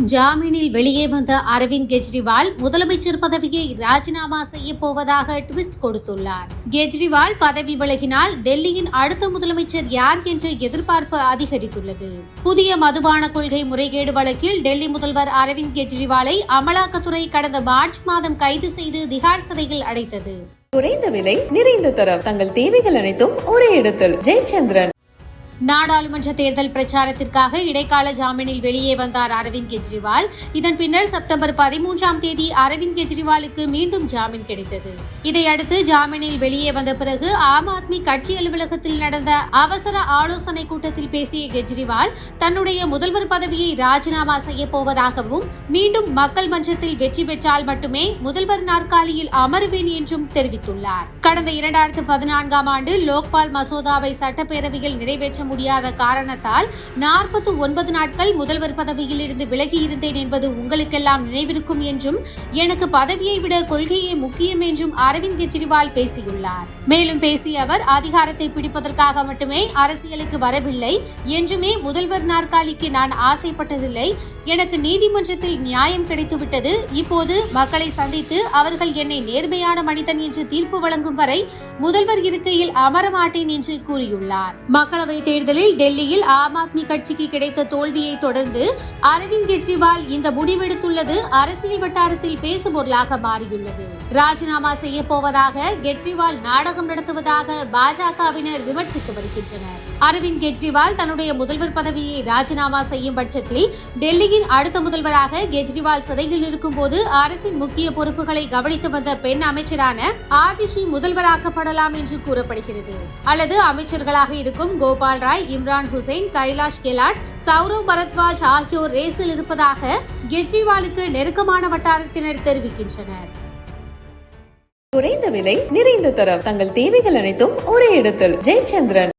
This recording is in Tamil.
ஜாமீனில் வெளியே வந்த அரவிந்த் கெஜ்ரிவால் முதலமைச்சர் பதவியை ராஜினாமா செய்ய போவதாக ட்விஸ்ட் கொடுத்துள்ளார். கெஜ்ரிவால் பதவி விலகினால் டெல்லியின் அடுத்த முதலமைச்சர் யார் என்ற எதிர்பார்ப்பு அதிகரித்துள்ளது. புதிய மதுபான கொள்கை முறைகேடு வழக்கில் டெல்லி முதல்வர் அரவிந்த் கெஜ்ரிவாலை அமலாக்கத்துறை கடந்த மார்ச் மாதம் கைது செய்து திகார் சிறையில் அடைத்தது. குறைந்த விலை நிறைந்த தரம். தங்கள் தேவைகள் அனைத்தும் ஒரே இடத்தில். ஜெயச்சந்திரன். நாடாளுமன்ற தேர்தல் பிரச்சாரத்திற்காக இடைக்கால ஜாமீனில் வெளியே வந்தார் அரவிந்த் கெஜ்ரிவால். இதன் பின்னர் செப்டம்பர் பதிமூன்றாம் தேதி அரவிந்த் கெஜ்ரிவாலுக்கு மீண்டும் ஜாமீன் கிடைத்தது. இதையடுத்து ஜாமீனில் வெளியே வந்த பிறகு ஆம் ஆத்மி கட்சி அலுவலகத்தில் நடந்த அவசர ஆலோசனை கூட்டத்தில் பேசிய கெஜ்ரிவால் தன்னுடைய முதல்வர் பதவியை ராஜினாமா செய்ய போவதாகவும் மீண்டும் மக்கள் மன்றத்தில் வெற்றி பெற்றால் மட்டுமே முதல்வர் நாற்காலியில் அமருவேன் என்றும் தெரிவித்துள்ளார். கடந்த இரண்டாயிரத்து பதினான்காம் ஆண்டு லோக்பால் மசோதாவை சட்டப்பேரவையில் நிறைவேற்ற முடியாத காரணத்தால் நாற்பத்தி ஒன்பது நாட்கள் முதல்வர் பதவியில் இருந்து விலகி இருந்தேன் என்பது உங்களுக்கெல்லாம் நினைவிருக்கும் என்றும் எனக்கு பதவியை விட கொள்கையே முக்கியம் என்றும் அரவிந்த் கெஜ்ரிவால் பேசியுள்ளார். மேலும் பேசிய அவர் அதிகாரத்தை பிடிப்பதற்காக மட்டுமே அரசியலுக்கு வரவில்லை என்றுமே முதல்வர் நாற்காலிக்கு நான் ஆசைப்பட்டதில்லை. எனக்கு நீதிமன்றத்தில் நியாயம் கிடைத்துவிட்டது. இப்போது மக்களை சந்தித்து அவர்கள் என்னை நேர்மையான மனிதன் என்று தீர்ப்பு வழங்கும் வரை முதல்வர் இருக்கையில் அமரமாட்டேன் என்று கூறியுள்ளார். மக்களவை தேர்தலில் டெல்லியில் ஆம் ஆத்மி கட்சிக்கு கிடைத்த தோல்வியை தொடர்ந்து அரவிந்த் கெஜ்ரிவால் இந்த முடிவெடுத்துள்ளது. அரசியல் வட்டாரத்தில் பேசுபொருளாக மாறியுள்ளது. ராஜினாமா செய்ய போவதாக கெஜ்ரிவால் நாடகம் நடத்துவதாக பாஜகவினர் விமர்சித்து வருகின்றனர். அரவிந்த் கெஜ்ரிவால் தன்னுடைய முதல்வர் பதவியை ராஜினாமா செய்யும் பட்சத்தில் டெல்லியின் அடுத்த முதல்வராக கெஜ்ரிவால் சிறையில் இருக்கும்போது அரசின் முக்கிய பொறுப்புகளை கவனித்து வந்த பெண் அமைச்சரான ஆதிஷி முதல்வராக்கப்படலாம் என்று கூறப்படுகிறது. அல்லது அமைச்சர்களாக இருக்கும் கோபால் ராய் இம்ரான் ஹுசைன் கைலாஷ் கெலாட் சௌரவ் பரத்வாஜ் ஆகியோர் ரேஸில் இருப்பதாக கெஜ்ரிவாலுக்கு நெருக்கமான வட்டாரத்தினர் தெரிவிக்கின்றனர். குறைந்த விலை நிறைந்த தரம். தங்கள் தேவைகள் அனைத்தும் ஒரே இடத்தில். ஜெயச்சந்திரன்.